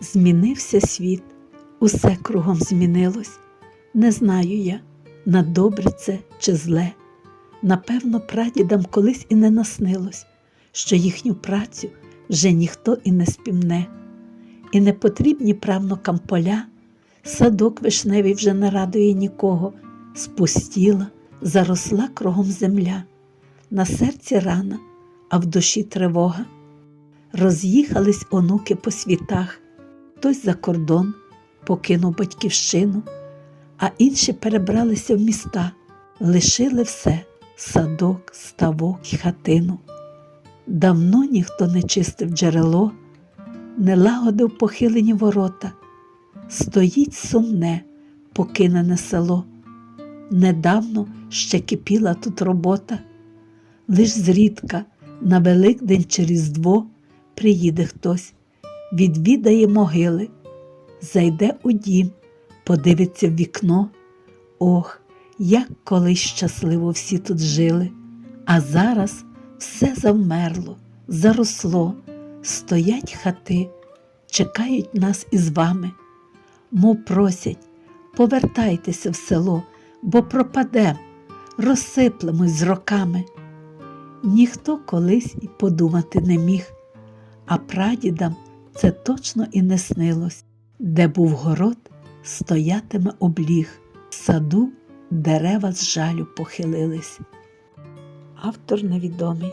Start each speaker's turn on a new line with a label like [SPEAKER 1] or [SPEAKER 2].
[SPEAKER 1] Змінився світ, усе кругом змінилось. Не знаю я, на добре це чи зле. Напевно, прадідам колись і не наснилось, що їхню працю вже ніхто і не спімне. І не потрібні правнукам поля, садок вишневий вже не радує нікого, спустіла, заросла кругом земля, на серці рана, а в душі тривога. Роз'їхались онуки по світах, хтось за кордон покинув батьківщину, а інші перебралися в міста, лишили все садок, ставок і хатину. Давно ніхто не чистив джерело, не лагодив похилені ворота, стоїть сумне, покинене село. Недавно ще кипіла тут робота, лиш зрідка на Великдень чи Різдво приїде хтось, відвідає могили, зайде у дім, подивиться в вікно. Ох, як колись щасливо всі тут жили, а зараз все завмерло, заросло, стоять хати, чекають нас із вами, мов просять, повертайтеся в село, бо пропадем, розсиплемось з роками. Ніхто колись і подумати не міг, а прадідам це точно і не снилось, де був город, стоятиме обліг, в саду дерева з жалю похилились. Автор невідомий.